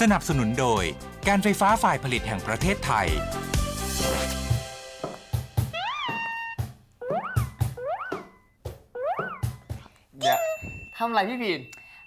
สนับสนุนโดยการไฟฟ้าฝ่ายผลิตแห่งประเทศไทยเดี๋ยวทำอะไรพี่บีน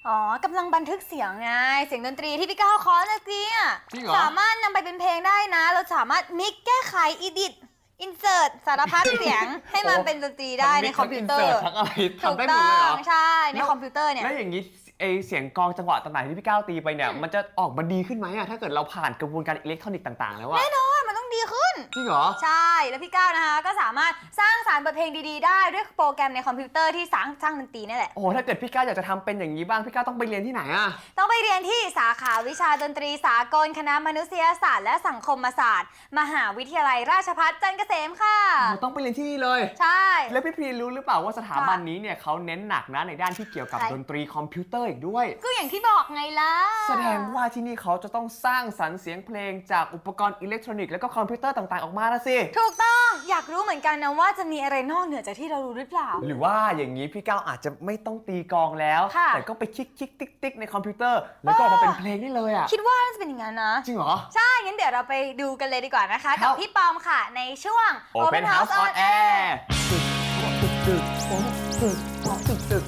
อ๋อกำลังบันทึกเสียงไง เสียงดนตรีที่พี่ก้าวเคอเมื่อกี้อะจริงเหรอ สามารถนำไปเป็นเพลงได้นะ เราสามารถมิกแก้ไขอีดิทอินเสิร์ตสารพัดเสียง ให้มันเป็นดนตรีได้ในคอมพิวเตอร์ทั้งอะไรถูกทำได้หมต้ดอเลยเหรองใช่ ในแล้ว คอมพิวเตอร์เนี่ย แล้วอย่างนี้ ไอเสียงกลองจังหวะต่างๆที่พี่ก้าวตีไปเนี่ยมันจะออกมาดีขึ้นไหมอะถ้าเกิดเราผ่านกระบวนการอิเล็กทรอนิกส์ต่างๆ แล้วอะแน่นอนมันต้องดีขึ้นจริงเหรอ ใช่ แล้วพี่ก้าวนะคะ ก็สามารถสร้างสารค์บทเพลงดีๆ ได้ด้วยโปรแกรมในคอมพิวเตอร์ที่สร้างสร้างดนตรีนี่แหละ โอ้โหถ้าเกิดพี่ก้าวอยากจะทำเป็นอย่างนี้บ้าง พี่ก้าวต้องไปเรียนที่ไหนอะต้องไปเรียนที่สาขาวิชาดนตรีสากลคณะมนุษยศาสตร์และสังคมศาสตร์ มหาวิทยาลัยราชภัฏจันทร์เกษมค่ะ โอ้โหต้องไปเรียนที่นี่เลย ใช่ แล้วพี่พีรู้หรือเปล่าว่าสถาบันนี้เนี่ยเขาเน้นหนักนะในด้านที่เกี่ยวกับใช่ ดนตรีคอมพิวเตอร์อีกด้วย ก็อย่างที่บอกไงล่ะ แสดงว่าที่นี่เขาจะต้องสร้างสรรค์เสียงเพลงจากอุปกรณ์อิเล็กทรอนิกส์และก็คอมพิวเตอร์ต่างๆออกมาละสิ ถูกต้องอยากรู้เหมือนกันนะว่าจะมีอะไรนอกเหนือจากที่เรารู้หรือเปล่า หรือว่าอย่างนี้พี่ก้าวอาจจะไม่ต้องตีกลองแล้ว ค่ะ แต่ก็ไปคลิกคลิกติ๊กติ๊กในคอมพิวเตอร์ แล้วก็ออกมาเป็นเพลงได้เลยอะ คิดว่าน่าจะเป็นอย่างนั้นนะ จริงเหรอ ใช่งั้นเดี๋ยวเราไปดูกันเลยดีกว่านะคะครักับ บพี่ปอมค่ะในช่วง Open House on Air ตึกตึกตึกตึกตึกตึก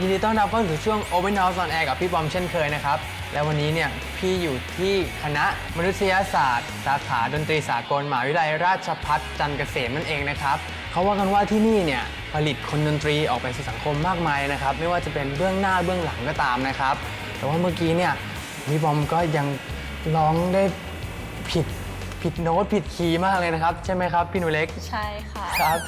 ยินดีต้อนรับเข้าสู่ช่วง Open House on Air กับพี่บอมเช่นเคยนะครับ และวันนี้เนี่ยพี่อยู่ที่คณะมนุษยศาสตร์ สาขาดนตรีสากลมหาวิทยาลัยราชภัฏจันทร์เกษมนั่นเองนะครับเขาว่ากันว่าที่นี่เนี่ยผลิตคนดนตรีออกไปสู่สังคมมากมายนะครับ ไม่ว่าจะเป็นเบื้องหน้าเบื้องหลังก็ตามนะครับ แต่ว่าเมื่อกี้เนี่ยพี่บอมก็ยังร้องได้ผิดผิดโน้ตผิดคีย์มากเลยนะครับ ใช่ไหมครับพี่หนูเล็กใช่ค่ะ ครับ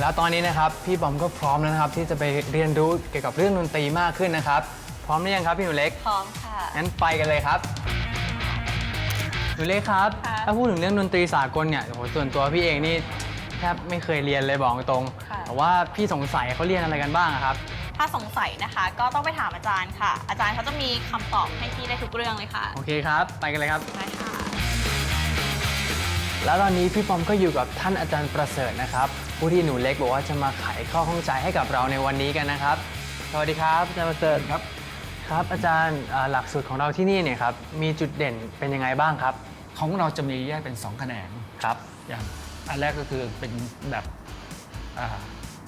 แล้วตอนนี้นะครับพี่บอมก็พร้อมแล้วนะครับ ที่จะไปเรียนรู้เกี่ยวกับเรื่องดนตรีมากขึ้นนะครับ พร้อมหรือยังครับพี่หนูเล็กพร้อมค่ะ งั้นไปกันเลยครับหนูเล็กครับ ค่ะถ้าพูดถึงเรื่องดนตรีสากลเนี่ยโอ้โหส่วนตัวพี่เองนี่แทบไม่เคยเรียนเลยบอกตรง ค่ะ แต่ว่าพี่สงสัยเขาเรียนอะไรกันบ้างอะครับ ถ้าสงสัยนะคะ ก็ต้องไปถามอาจารย์ค่ะ อาจารย์เขาจะมีคำตอบให้พี่ได้ทุกเรื่องเลยค่ะโอเคครับ ไปกันเลยครับได้ค่ะ แล้วตอนนี้พี่ปอมก็อยู่กับท่านอาจารย์ประเสริฐนะครับ ผู้ที่หนูเล็กบอกว่าจะมาไขข้อข้องใจให้กับเราในวันนี้กันนะครับ สวัสดีครับอาจารย์ประเสริฐครับครับ อาจารย์อ่าหลักสูตรของเราที่นี่เนี่ยครับมีจุดเด่นเป็นยังไงบ้างครับของเราจะมีแยกเป็น2แขนงครับ อย่างอันแรกก็คือเป็นแบบ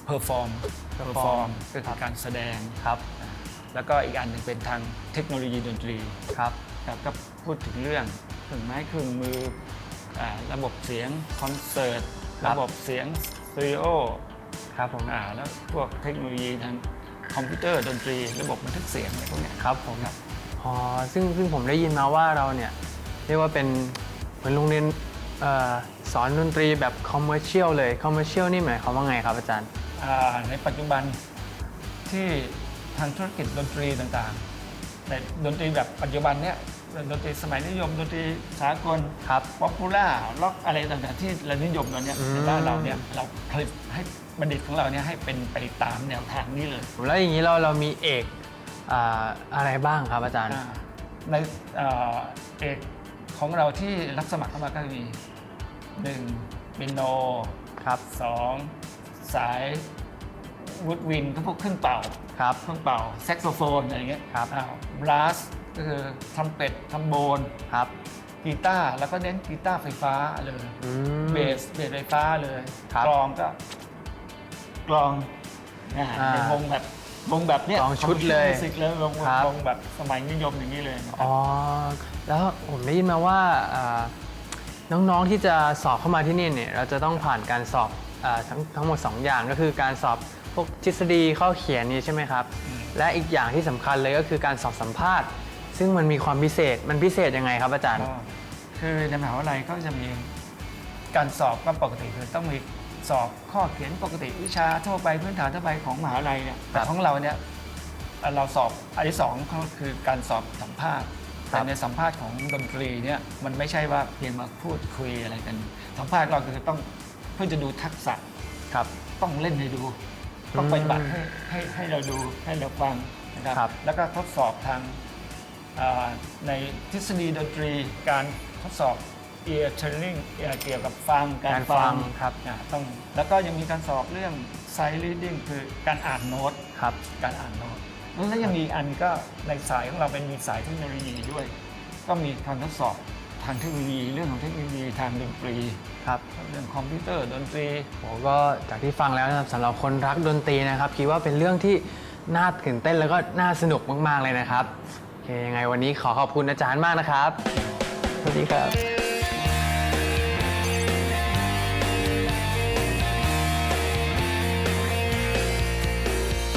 เพอร์ฟอร์ม perform ก็คือการแสดงครับอ่าแล้วก็อีกอันหนึ่งเป็นทางเทคโนโลยีดนตรีครับครับก็พูดถึงเรื่องเครื่องไม้เครื่องมือ อาระบบเสียงคอนเสิร์ตครับ ระบบเสียงสตูดิโอครับผมอ่าแล้วพวกเทคโนโลยีทางคอมพิวเตอร์ดนตรี ระบบบันทึกเสียงอะไรพวกเนี้ย ครับผมครับ อ๋อซึ่งซึ่งผมได้ยินมาว่าเราเนี่ย เรียกว่าเป็นเหมือนโรงเรียนเออสอนดนตรีแบบคอมเมอร์เชียลเลยคอมเมอร์เชียลนี่หมายความว่าไงครับอาจารย์ อ่าในปัจจุบันที่ทางธุรกิจดนตรีต่างๆในดนตรีแบบปัจจุบันเนี้ย ดนตรีสมัยนิยมดนตรีสากลครับป๊อปปูล่าล็อกอะไรต่างๆที่เรานิยมตอนเนี้ยอืมในบ้านเราเนี่ยเราผลิตให้บัณฑิตของเราเนี่ยให้เป็นไปตามแนวทางนี้เลย แล้วอย่างนี้เราเรามีเอกอ่าอะไรบ้างครับอาจารย์ อ่าในเอ่อเอกของเราที่รับสมัครเข้ามาก็มีหนึ่งเปียโน ครับ สองสายวูดวินก็พวกเครื่องเป่าครับเครื่องเป่าแซกโซโฟนอะไรอย่างเงี้ยครับ บลัส ก็คือทรัมเป็ตทรัมโบนครับกีตาร์แล้วก็เน้นกีตาร์ไฟฟ้าเลยอืม เบสเบสไฟฟ้าเลยครับกลองก็กลองอ่าอ่าในวงแบบวงแบบเนี้ยกลองชุดเลยมิวสิกเลยวงครับ วงแบบสมัยนิยมอย่างนี้เลยนะครับ อ๋อ แล้วผมได้ยินมาว่าอ่าน้องๆที่จะสอบเข้ามาที่นี่เนี่ยเราจะต้องผ่านการสอบอาทั้งทั้งหมด 2 อย่างก็คือการสอบพวกทฤษฎีข้อเขียนนี้ใช่ไหมครับ และอีกอย่างที่สำคัญเลยก็คือการสอบสัมภาษณ์ ซึ่งมันมีความพิเศษมันพิเศษยังไงครับอาจารย์ก็คือในมหาวิทยาลัยก็จะมีการสอบก็ปกติคือต้องมีสอบข้อเขียนปกติวิชาทั่วไปพื้นฐานทั่วไปของมหาวิทยาลัยเนี่ยแต่ของเราเนี่ยเอ่อเราสอบอันที่สองก็คือการสอบสัมภาษณ์ครับแต่ในสัมภาษณ์ของดนตรีเนี่ยมันไม่ใช่ว่าเพียงมาพูดคุยอะไรกัน สัมภาษณ์เราคือต้องเพื่อจะดูทักษะครับ ต้องเล่นให้ดู ต้องปฏิบัติให้ให้ให้เราดูให้เราฟังนะครับครับแล้วก็ทดสอบทางอ่า ในทฤษฎีดนตรีการทดสอบ ear training เอ่อเกี่ยวกับฟังการการฟังครับนะต้องแล้วก็ยังมีการสอบเรื่อง sight reading คือการอ่านโน้ตครับการอ่านโน้ตแล้วยังมีอีกอันก็ในสายของเราเป็นมีสายเทคโนโลยีด้วย ก็มีการทดสอบทางเทคโนโลยีเรื่องของเทคโนโลยีทางดนตรีครับเรื่องคอมพิวเตอร์ดนตรีผมก็จากที่ฟังแล้วนะครับสำหรับคนรักดนตรีนะครับคิดว่าเป็นเรื่องที่น่าตื่นเต้นแล้วก็น่าสนุกมาก ๆ เลยนะครับโอ เคยังไงวันนี้ขอขอบคุณอาจารย์มากนะครับ สวัสดีครับ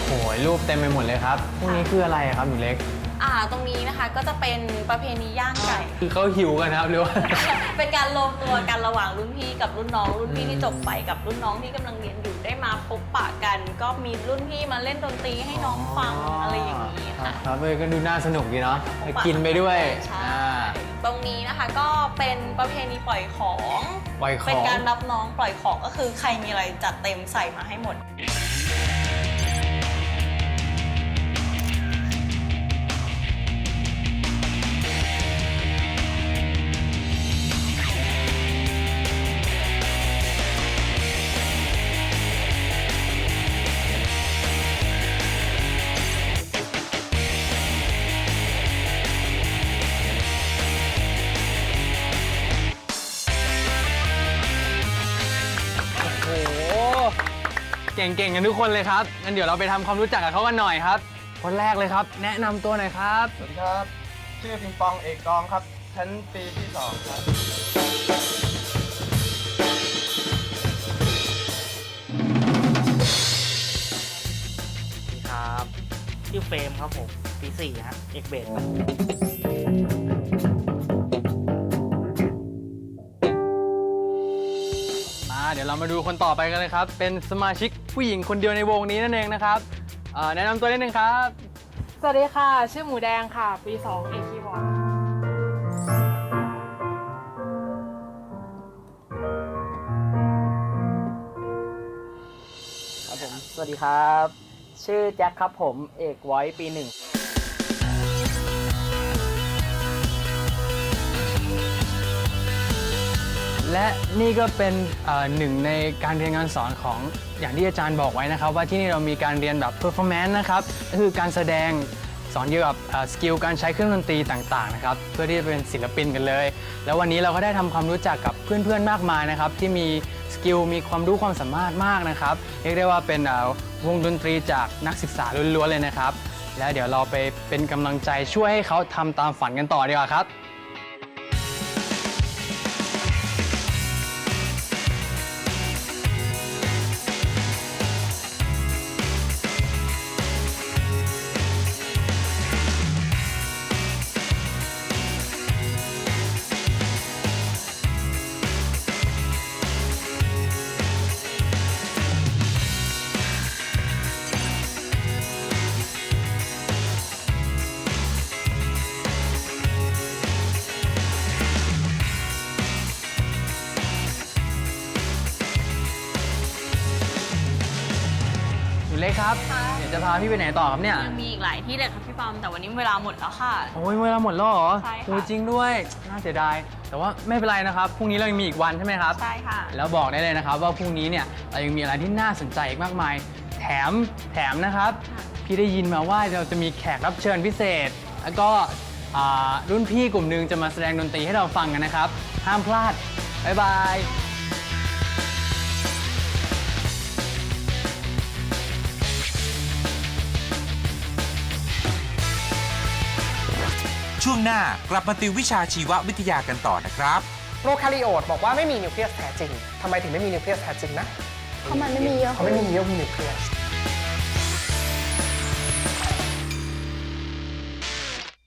โอ้ยรูปเต็มไปหมดเลยครับ พวกนี้คืออะไรอะครับหนูเล็ก อ่าตรงนี้นะคะก็จะเป็นประเพณีย่างไก่ คือเขาหิวกันนะครับหรือว่า เป็นการรวมตัวกันระหว่างรุ่นพี่กับรุ่นน้องรุ่นพี่ที่จบไปกับรุ่นน้องที่กำลังเรียนอยู่ได้มาพบปะกัน ก็มีรุ่นพี่มาเล่นดนตรีให้น้องฟังอะไรอย่างนี้ค่ะ ครับเออก็ดูน่าสนุกดีเนาะไปกินไปด้วยใช่อ่า ตรงนี้นะคะก็เป็นประเพณีปล่อยของ ปล่อยของ เป็นการรับน้องปล่อยของก็คือใครมีอะไรจัดเต็มใส่มาให้หมด เก่งๆกันทุกคนเลยครับงั้นเดี๋ยวเราไปทำความรู้จักกับเขากันหน่อยครับ คนแรกเลยครับ แนะนำตัวหน่อยครับ สวัสดีครับ ชื่อปิงปองเอกกองครับ ชั้นปีที่สองครับ ครับ ชื่อเฟรมครับผมปีสี่ฮะเอกเบส เดี๋ยวเรามาดูคนต่อไปกันเลยครับ เป็นสมาชิกผู้หญิงคนเดียวในวงนี้นั่นเองนะครับอ่าแนะนำตัวนิดนึงครับ สวัสดีค่ะ ชื่อหมูแดงค่ะ ปี2เอกคีย์บอร์ดครับผม สวัสดีครับ ชื่อแจ็คครับผม เอกไว้ปีหนึ่ง และนี่ก็เป็นหนึ่งในการเรียนการสอนของอย่างที่อาจารย์บอกไว้นะครับ ว่าที่นี่เรามีการเรียนแบบ performance นะครับคือการแสดงสอนเกี่ยวกับสกิลการใช้เครื่องดนตรีต่างๆนะครับเพื่อที่จะเป็นศิลปินกันเลย แล้ววันนี้เราก็ได้ทำความรู้จักกับเพื่อนๆมากมายนะครับที่มีสกิลมีความรู้ความสามารถมากนะครับเรียกได้ว่าเป็นวงดนตรีจากนักศึกษาล้วนๆเลยนะครับ แล้วเดี๋ยวเราไปเป็นกำลังใจช่วยให้เขาทำตามฝันกันต่อดีกว่าครับ ครับ เดี๋ยวจะพาพี่ไปไหนต่อครับเนี่ย ยังมีอีกหลายที่เลยค่ะพี่ปอมแต่วันนี้เวลาหมดแล้วค่ะ โอ้ยเวลาหมดแล้วเหรอใช่ค่ะ โอ้ยจริงด้วย น่าเสียดาย แต่ว่าไม่เป็นไรนะครับ พรุ่งนี้เรายังมีอีกวันใช่ไหมครับ ใช่ค่ะ แล้วบอกได้เลยนะครับว่าพรุ่งนี้เนี่ยเรายังมีอะไรที่น่าสนใจอีกมากมาย แถมแถมนะครับพี่ได้ยินมาว่าเราจะมีแขกรับเชิญพิเศษ แล้วก็อ่ารุ่นพี่กลุ่มหนึ่งจะมาแสดงดนตรีให้เราฟังกันนะครับ ห้ามพลาด บ๊ายบาย ช่วงหน้ากลับมาติววิชาชีววิทยากันต่อนะครับโปรคาริโอตบอกว่าไม่มีนิวเคลียสแท้จริงทำไมถึงไม่มีนิวเคลียสแท้จริงนะ เพราะมันไม่มีเยอะ เขาะไม่มีเยื่อหุ้มนิวเคลียส